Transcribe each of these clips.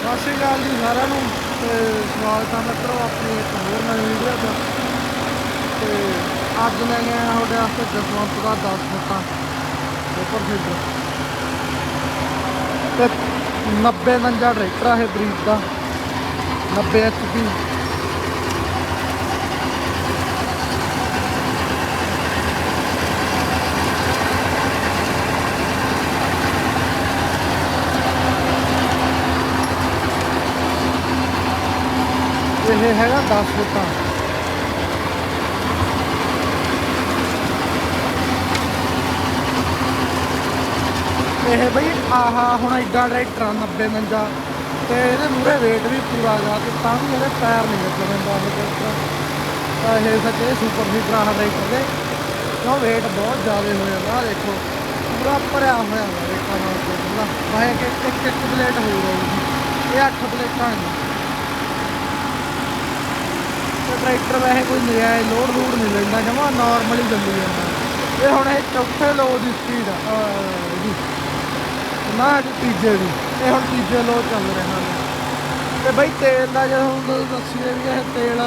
ਸਤਿ ਸ਼੍ਰੀ ਅਕਾਲ ਜੀ ਸਾਰਿਆਂ ਨੂੰ ਤੇ ਸਵਾਗਤ ਹੈ ਮਿੱਤਰੋ ਆਪਣੀ ਇੱਕ ਹੋਰ ਨਵੀਂ ਵੀਡੀਓ 'ਚ ਤੇ ਅੱਜ ਲੈ ਕੇ ਆਇਆ ਤੁਹਾਡੇ ਵਾਸਤੇ ਜਸਵੰਤ ਦਾ 10 ਫੁੱਟਾਂ ਸੁਪਰ ਸੀਡਰ ਤੇ 90 ਨੰਜਾ ਟਰੈਕਟਰ ਹੈ ਇਹ ਬਰੀਡ ਦਾ। 90 ਐਚਪੀ ਇਹ ਹੈਗਾ 10 ਫੁੱਟਾਂ। ਇਹ ਬਈ ਆਹਾ ਹੁਣ ਐਡਾ ਟਰੈਕਟਰ ਆ 90 ਮੰਜਾ ਤੇ ਇਹਦੇ ਮੂਰੇ weight ਵੀ ਪੂਰਾ ਗਾ ਤੇ ਤਾਂ ਵੀ ਇਹਦੇ ਪੈਰ ਨਹੀਂ ਲੱਗਣ ਦਿੰਦਾ ਇਹ ਟਰੈਕਟਰ ਤਾਂ ਇਹ ਸੱਚੇ ਸੁਪਰ ਸੀਟਰ ਆਹ ਟਰੈਕਟਰ ਦੇ। ਕਿਉਂ weight ਬਹੁਤ ਜ਼ਿਆਦਾ ਹੋ ਜਾਂਦਾ ਦੇਖੋ, ਪੂਰਾ ਭਰਿਆ ਹੋਇਆ ਹੈ ਰੇਟਾਂ ਨਾਲ ਪੂਰਾ। ਵਾਹੇ ਕਿ ਇੱਕ ਇੱਕ ਪਲੇਟ ਹੋ ਰਹੀ ਇਹ 8 ਪਲੇਟਾਂ ਨੇ ਟਰੈਕਟਰ ਵੈਸੇ ਕੋਈ ਨਜਾਇਜ਼ ਲੋਡ ਲੂਡ ਨਹੀਂ ਲੈਂਦਾ ਜਮਾ ਨਾਰਮਲੀ ਚੱਲੀ ਜਾਂਦਾ। ਇਹ ਹੁਣ ਇਹ ਚੌਥੇ ਲੋ ਦੀ ਸਪੀਡ ਆ। ਇਹਦੀ ਨਾ ਜੀ ਤੀਜੇ ਦੀ ਇਹ ਹੁਣ ਤੀਜੇ ਲੋ ਚੱਲ ਰਿਹਾ ਨੇ ਤੇ ਬਈ ਤੇਲ ਦਾ ਜਦੋਂ ਹੁਣ ਦੱਸੀਏ ਵੀ ਇਹ ਤੇਲ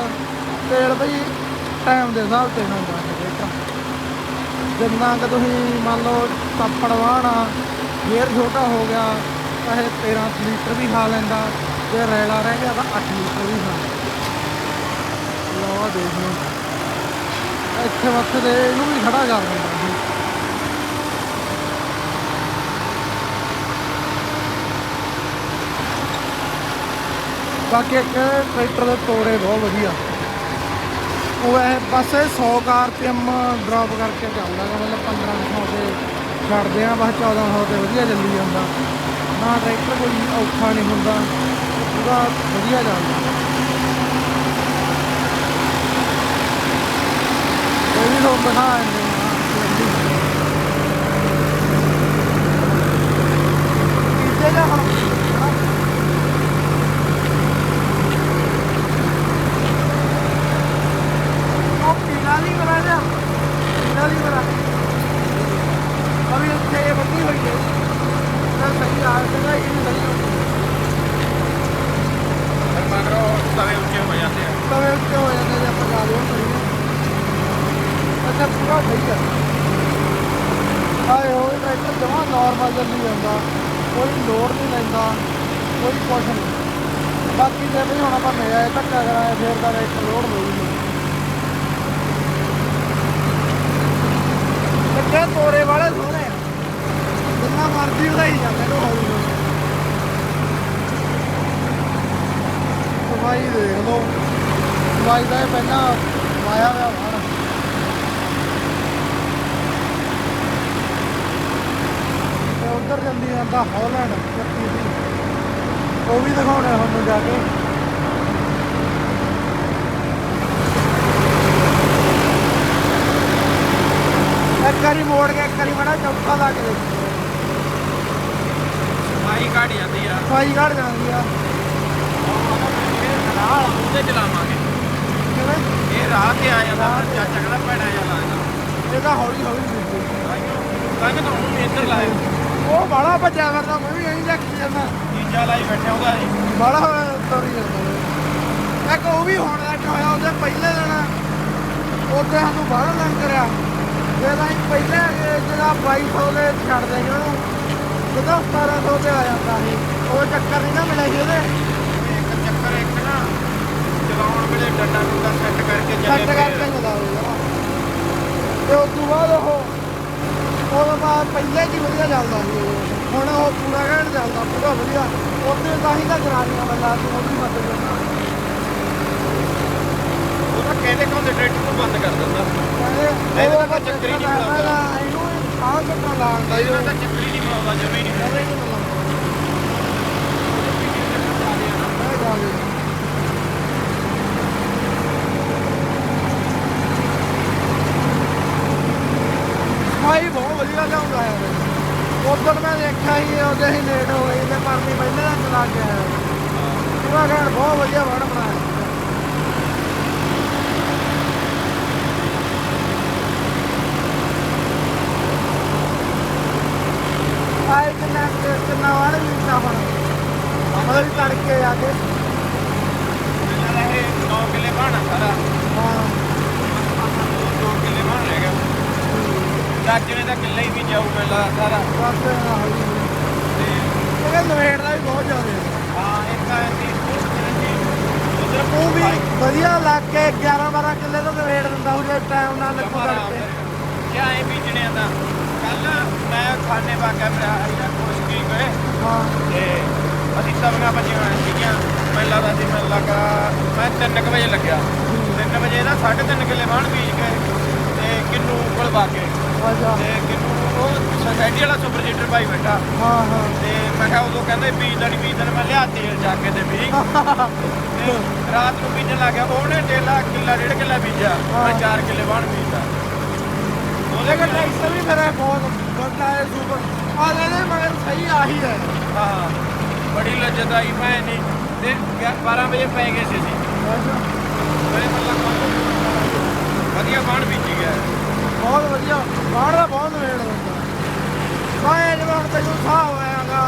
ਤੇਲ ਬਈ ਟਾਈਮ ਦੇ ਹਿਸਾਬ ਤੇ ਹੁੰਦਾ ਹੈ ਟਰੈਕਟਰ ਜਿੰਨਾ ਕਿ ਤੁਸੀਂ ਮੰਨ ਲਓ ਤੱਪੜ ਵਾਹਣਾ ਗੇਅਰ ਛੋਟਾ ਹੋ ਗਿਆ ਤਾਂ ਇਹ 13 ਲੀਟਰ ਵੀ ਖਾ ਲੈਂਦਾ ਜੇ ਰੈਲਾ ਰਹਿ ਗਿਆ ਤਾਂ 8 ਲੀਟਰ ਵੀ ਖਾ ਲਓ ਆਹ ਦੇਖ ਲਓ। ਇੱਥੇ ਮੱਥੇ ਦੇ ਇਹਨੂੰ ਵੀ ਖੜਾ ਕਰ ਦਿੰਦਾ ਜੀ ਬਾਕੀ ਇੱਕ ਟਰੈਕਟਰ ਦੇ ਤੋੜੇ ਬਹੁਤ ਵਧੀਆ। ਉਹ ਇਹ ਬਸ ਇਹ 100 ਆਰਪੀਐਮ ਡ੍ਰੌਪ ਕਰਕੇ ਚੱਲਦਾ ਗਾ, ਮਤਲਬ 1500 ਤੇ ਛੱਡਦੇ ਆ, ਬਸ 1400 ਤੇ ਵਧੀਆ ਚੱਲੀ ਜਾਂਦਾ। ਨਾ ਟਰੈਕਟਰ ਕੋਈ ਔਖਾ ਨਹੀਂ ਹੁੰਦਾ, ਉਹਦਾ ਵਧੀਆ ਚੱਲਦਾ। ਇਹ ਵੀ ਲੋਕ ਦਿਖਾ ਦਿੰਦੇ ਆ ਕਿਤੇ ਜਾ ਹੁਣ ਉਹ ਪੀਲਾ ਨਹੀਂ ਬਣਾ ਜਾ ਪੀਲਾ ਨਹੀਂ ਬਣਾ ਅਭੀ ਉੱਥੇ ਇਹ ਬੰਦੀ ਹੋਈ ਹੈ ਚੱਲ ਸਹੀ ਆ ਜਗਾ ਇਹ ਨਹੀਂ ਸਹੀ ਹੋਈ ਮਗਰੋਂ ਤਵੇ ਉੱਚੇ ਹੋ ਜਾਂਦੇ ਆ ਤਵੇ ਉੱਤੇ ਹੋ ਜਾਂਦੇ ਜੇ ਆਪਾਂ ਗਾ ਲਿਓ ਸਹੀ ਅੱਛਾ ਪੂਰਾ ਸਹੀ ਹੈ ਆਏ ਹੋਏ ਟਰੈਕਟਰ ਜਮਾ ਨਾਰਮਲ ਚੱਲੀ ਜਾਂਦਾ ਕੋਈ ਲੋਡ ਨਹੀਂ ਲੈਂਦਾ ਕੋਈ ਕੁਛ ਨਹੀਂ। ਬਾਕੀ ਜੇ ਵੀ ਹੁਣ ਆਪਾਂ ਨਇਆ ਧੱਕਾ ਕਰਾਇਆ ਫੇਰ ਤਾਂ ਇੱਕ ਲੋਡ ਲਊਗੀ ਕਿੱਥੇ ਤੋਰੇ ਵਾਲੇ ਸੋਹਣੇ। ਜਿੰਨਾ ਮਰਜ਼ੀ ਵਧਾਈ ਜਾਂਦੇ ਨੂੰ ਹੌਲੀ ਹੌਲੀ ਸਫ਼ਾਈ ਦੇਖ ਲਓ। ਸਫ਼ਾਈ ਦਾ ਪਹਿਲਾਂ ਲਾਇਆ ਹੋਇਆ ਜਲਦੀ ਜਾਂਦਾ ਹੌਲੈਂਡ ਚੱਕੀ ਦੀ। ਉਹ ਵੀ ਦਿਖਾਉਣਾ ਤੁਹਾਨੂੰ ਜਾ ਕੇ। ਇੱਕ ਵਾਰੀ ਮੋੜ ਕੇ ਇੱਕ ਵਾਰੀ ਮੜਾ ਚੌਥਾ ਲਾ ਕੇ ਦੇਖੋ। ਸਫ਼ਾਈ ਘਟ ਜਾਂਦੀ ਆ। ਸਫ਼ਾਈ ਘੜ ਜਾਂਦੀ ਆ। ਨਾਲ ਉਹਦੇ ਚਲਾਵਾਂਗੇ। ਕਿਵੇਂ? ਇਹ ਰਾਹ ਤੇ ਆ ਜਾਂਦਾ ਜਾਂ ਚੱਕੜਾ ਪੈਣਾ ਜਾਂ ਲੱਗਦਾ। ਇਹਦਾ ਹੌਲੀ ਹੌਲੀ ਦਿਖਦੀ। ਤਾਂ ਕਿ ਤੁਹਾਨੂੰ ਇੱਧਰ ਲਾਏ ਉਹ ਬਾਲਾ ਭੱਜਿਆ ਫਿਰਦਾ ਮੈਂ ਵੀ ਐਂ ਚੱਕੀ ਜਾਂਦਾ। ਤੀਜਾ ਲਾਈ ਬੈਠਾ ਉਹਦਾ ਇਹ। ਬਾਲਾ ਤੋਰੀ ਜਾਂਦਾ ਇੱਕ ਉਹ ਵੀ ਹੁਣ ਲੱਗ ਹੋਇਆ ਉਹਦੇ ਪਹਿਲੇ ਦਿਨ। ਉਹਦੇ ਸਾਨੂੰ ਬਾਹਰ ਲੰਘ ਕਰਿਆ। ਜਿਹੜਾ ਅਸੀਂ ਪਹਿਲੇ ਜਿਹੜਾ 2200 ਦੇ ਛੱਡ ਦੇ ਉਹਨੂੰ। ਜਦੋਂ 1700 ਤੇ ਆ ਜਾਂਦਾ ਸੀ ਉਹ ਚੱਕਰ ਨਹੀਂ ਨਾ ਮਿਲਿਆ ਸੀ ਉਹਦੇ। ਇੱਕ ਚੱਕਰ ਇੱਕ ਨਾ ਚਲਾਉਣ ਵੇਲੇ ਡੰਡਾ ਡੁੰਡਾ ਸੈੱਟ ਕਰਕੇ ਸੱਟ ਚੱਲੇ ਕਰਕੇ ਚਲਾਉਂਦਾ ਤੇ ਉਸ ਤੋਂ ਬਾਅਦ ਉਹ ਉਹ ਬਾਅਦ ਪਹਿਲੇ ਜੀ ਵਧੀਆ ਚੱਲਦਾ ਸੀ ਉਹ। ਹੁਣ ਉਹ ਪੂਰਾ ਘੈਂਟ ਚੱਲਦਾ ਪੂਰਾ ਵਧੀਆ। ਉਹਦੇ ਤਾਂ ਹੀ ਤਾਂ ਜਨਾਨੀਆਂ ਬੰਦਾ ਸੀ ਉਹਦੀ ਮਦਦ ਕਰਨਾ ਉਹ ਤਾਂ ਕਹਿੰਦੇ ਕਹਿੰਦੇ ਟਰੈਕਟਰ ਨੂੰ ਬੰਦ ਕਰ ਦਿੰਦਾ। ਇਹਦੇ ਇਹਦਾ ਤਾਂ ਚੱਕਰ ਹੀ ਨਹੀਂ ਬਣਾਉਂਦਾ। ਇਹਨੂੰ ਸਾਹ ਕੱਟਣ ਲਾਉਂਦਾ ਇਹਦਾ ਤਾਂ ਚੱਕਰ ਹੀ ਨਹੀਂ ਪਾਉਂਦਾ ਜਮੇ ਹੀ ਨਹੀਂ ਭਾਈ ਬਹੁਤ ਵਧੀਆ ਲਿਆਉਂਦਾ ਹੈ ਦੇਖਿਆ ਸੀ ਉਹਦੇ ਹੀ ਲੇਟ ਹੋ ਗਈ ਤੇ ਪਰਨੀ ਪਹਿਲੇ ਦਾ ਚਲਾ ਕੇ ਆਇਆ। ਪੂਰਾ ਘਰ ਬਹੁਤ ਵਧੀਆ ਵੜ ਬਣਾਇਆ। ਆਏ ਕਿੰਨਾ ਕਿੰਨਾ ਵਾਰ ਵੀ ਮਤਲਬ ਕਿ ਤੜਕੇ ਆ ਕੇ। ਇਹਨਾਂ ਇਹ 9 ਕਿੱਲੇ ਬਾਣਾ ਸਾਰਾ। ਹਾਂ। 2 ਕਿੱਲੇ ਬਾਣ ਰਹਿ ਗਿਆ ਚਾਚੇ ਨੇ ਤਾਂ ਕਿੱਲਾ ਹੀ ਵੀ ਜਾਊ ਮੇਲਾ ਸਾਰਾ ਬਸ ਆਹੀ ਤੇ ਇਹ ਨਵੇੜ ਦਾ ਵੀ ਬਹੁਤ ਜ਼ਿਆਦਾ ਹੈ। ਹਾਂ ਇੱਕ ਆਇਆ ਸੀ ਉਧਰ ਉਹ ਵੀ ਵਧੀਆ ਲੱਗ ਕੇ 11 12 ਕਿੱਲੇ ਤੋਂ ਨਵੇੜ ਦਿੰਦਾ ਉਹ ਜੇ ਟਾਈਮ ਨਾਲ ਲੱਗੂ ਕਰਕੇ। ਕਿਆ ਐ ਬੀਜਣੇ ਦਾ ਕੱਲ ਮੈਂ ਖਾਣੇ ਵਾਗਾ ਮੇਰਾ ਆਇਆ ਕੁਛ ਕੀ ਕਰੇ ਹਾਂ। ਤੇ ਅਸੀਂ ਸਭਨਾ ਬੱਚੀਆਂ ਹੋਈਆਂ ਸੀਗੀਆਂ। ਮੈਨੂੰ ਲੱਗਦਾ ਸੀ ਮੈਨੂੰ ਲੱਗਾ ਮੈਂ 3 ਵਜੇ ਲੱਗਿਆ। 3 ਵਜੇ ਨਾ 3.5 ਕਿੱਲੇ ਬਾਣ ਬੀਜ ਕੇ ਤੇ ਕਿੰਨੂ ਕੋਲ ਵਾਗੇ ਅੱਛਾ। ਤੇ ਕਿੰਨੂ ਉਹ ਸੋਸਾਇਟੀ ਵਾਲਾ ਸੁਪਰ ਸੀਡਰ ਭਾਈ ਬੈਠਾ। ਹਾਂ ਹਾਂ। ਤੇ ਮੈਂ ਕਿਹਾ ਉਦੋਂ ਕਹਿੰਦੇ ਬੀਜ ਦੇਣੀ ਬੀਜ ਦੇਣੀ ਮੈਂ ਲਿਆ ਤੇਲ ਜਾ ਕੇ ਤੇ ਬੀਜ ਤੇ ਰਾਤ ਨੂੰ ਬੀਜਣ ਲੱਗ ਗਿਆ। ਉਹਨੇ ਡੇਲਾ ਕਿੱਲਾ ਡੇਢ ਕਿੱਲਾ ਬੀਜਿਆ। ਮੈਂ 4 ਕਿੱਲੇ ਬਾਣ ਬੀਜਦਾ ਉਹਦੇ ਕੋਲ ਟੈਕਸ ਵੀ ਮੇਰਾ ਬਹੁਤ ਬੰਦਾ ਹੈ ਸੁਪਰ ਆ ਲੈਨੇ ਮਗਰ ਸਹੀ ਆਹੀ ਹੈ ਹਾਂ। ਬੜੀ ਲੱਜਤ ਆਈ ਭੈਣ ਦੀ। ਤੇ 12 ਵਜੇ ਪੈ ਗਏ ਸੀ ਮੱਲਾ ਵਧੀਆ ਬਾਣ ਬੀਜੀ ਗਿਆ। ਬਹੁਤ ਵਧੀਆ। ਬਾਹਰ ਦਾ ਬਹੁਤ ਮੈਂ ਹੁਣ ਤੈਨੂੰ ਸਾਹ ਹੋਇਆਗਾ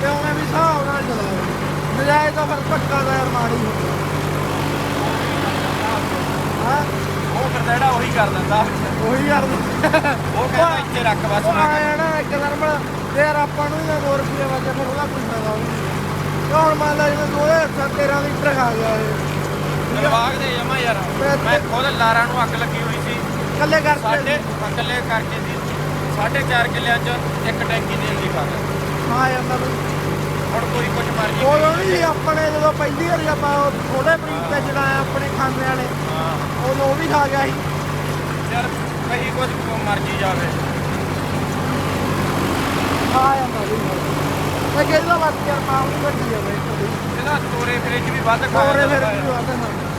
ਤੇ ਉਵੇਂ ਵੀ ਸਾਹ ਨਾਲ ਚਲਾਓ ਨਜਾਇਜ਼ ਤਾਂ ਫਿਰ ਧੱਕਾ ਦਾ ਯਾਰ ਮਾੜੀ ਹੁੰਦਾ ਹਾਂ? ਉਹ ਫਿਰ ਜਿਹੜਾ ਉਹੀ ਕਰ ਦਿੰਦਾ। ਉਹੀ ਯਾਰ ਉਹ ਕਹਿੰਦਾ ਇੱਥੇ ਰੱਖ ਬਸ ਮੈਂ ਆਇਆ ਨਾ ਇੱਕ ਨਰਮਲ ਤੇ ਯਾਰ ਆਪਾਂ ਨੂੰ ਵੀ 2 ਰੁਪਏ ਵਜੇ ਫਿਰ ਉਹਦਾ ਫਾਇਦਾ ਨਹੀਂ। ਤੇ ਹੁਣ ਮੰਨ ਲਾ ਜਿਵੇਂ 2013 ਲੀਟਰ ਖਾ ਗਿਆ ਇਹ। ਦਿਮਾਗ ਦੇ ਜਮਾ ਯਾਰ। ਮੈਂ ਖੁਦ ਲਾਰਾਂ ਨੂੰ ਅੱਗ ਲੱਗੀ ਹੋਈ ਸੀ। ਇਕੱਲੇ ਕਰ ਸਾਡੇ ਇਕੱਲੇ ਕਰਕੇ ਸੀ। ਸਾਢੇ ਚਾਰ ਕਿੱਲਿਆਂ 'ਚ ਇੱਕ ਟੈਂਕੀ ਤੇਲ ਦੀ ਗਿਆ ਹਾਂ ਜਾਂਦਾ ਬਈ ਹੁਣ ਕੋਈ ਕੁਝ ਮਰਜ਼ੀ ਉਦੋਂ ਨਹੀਂ ਆਪਣੇ ਜਦੋਂ ਪਹਿਲੀ ਵਾਰੀ ਆਪਾਂ ਉਹ ਥੋੜੇ ਬਰੀਕ ਤੇ ਜਿਹੜਾ ਆਪਣੇ ਖਾਣੇ ਵਾਲੇ ਹਾਂ। ਉਦੋਂ ਉਹ ਵੀ ਖਾ ਗਿਆ ਸੀ। ਯਾਰ ਕਹੀ ਕੁਝ ਮਰਜ਼ੀ ਜਾਵੇ। ਆ ਜਾਂਦਾ ਬਈ ਤੇ ਕਿਹਦਾ ਬਾਤ ਯਾਰ ਮਾਂ ਵੀ ਵੱਡੀ ਆ ਬਈ। ਥੋੜੀ ਇਹਦਾ ਤੋਰੇ ਫਿਰੇ 'ਚ ਵੀ ਵੱਧ ਖਾ ਕੋਰੇ ਫਿਰ ਜਾਂਦਾ। ਵੀ ਹੈ। ਆਉਂਦੇ ਹਾਂ